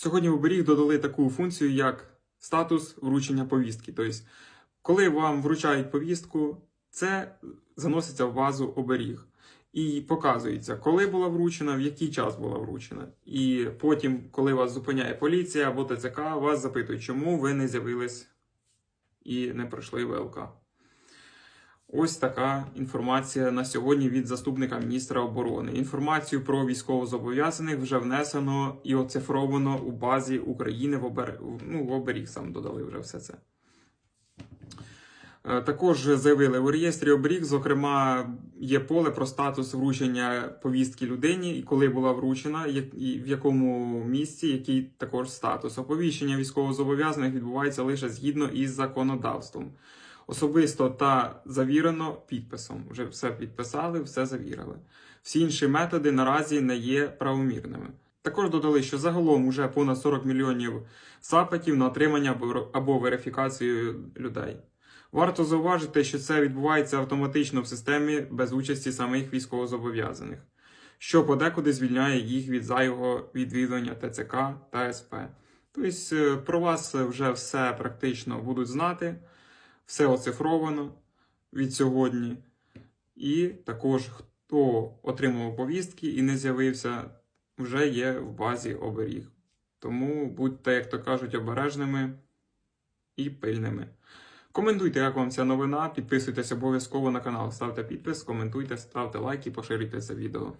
Сьогодні в оберіг додали таку функцію, як статус вручення повістки. Тобто, коли вам вручають повістку, це заноситься в базу оберіг. І показується, коли була вручена, в який час була вручена. І потім, коли вас зупиняє поліція або ТЦК, вас запитують, чому ви не з'явились і не пройшли ВЛК. Ось така інформація на сьогодні від заступника міністра оборони. Інформацію про військовозобов'язаних вже внесено і оцифровано у базі України в обер... ну, в оберіг сам додали вже все це. Е, Також заявили у реєстрі оберіг, зокрема, є поле про статус вручення повістки людині, і коли була вручена, і в якому місці, який також статус. Оповіщення військовозобов'язаних відбувається лише згідно із законодавством. Особисто та завірено підписом. Вже все підписали, все завірили. Всі інші методи наразі не є правомірними. Також додали, що загалом уже понад 40 мільйонів запитів на отримання або- верифікацію людей. Варто зауважити, що це відбувається автоматично в системі без участі самих військовозобов'язаних, що подекуди звільняє їх від зайвого відвідування ТЦК та СП. Тобто е, про вас вже все практично будуть знати, все оцифровано від сьогодні. І також хто отримав повістки і не з'явився, вже є в базі оберіг. Тому будьте, як то кажуть, обережними і пильними. Коментуйте, як вам ця новина. Підписуйтесь обов'язково на канал, ставте підпис, коментуйте, ставте лайки, поширюйте це відео.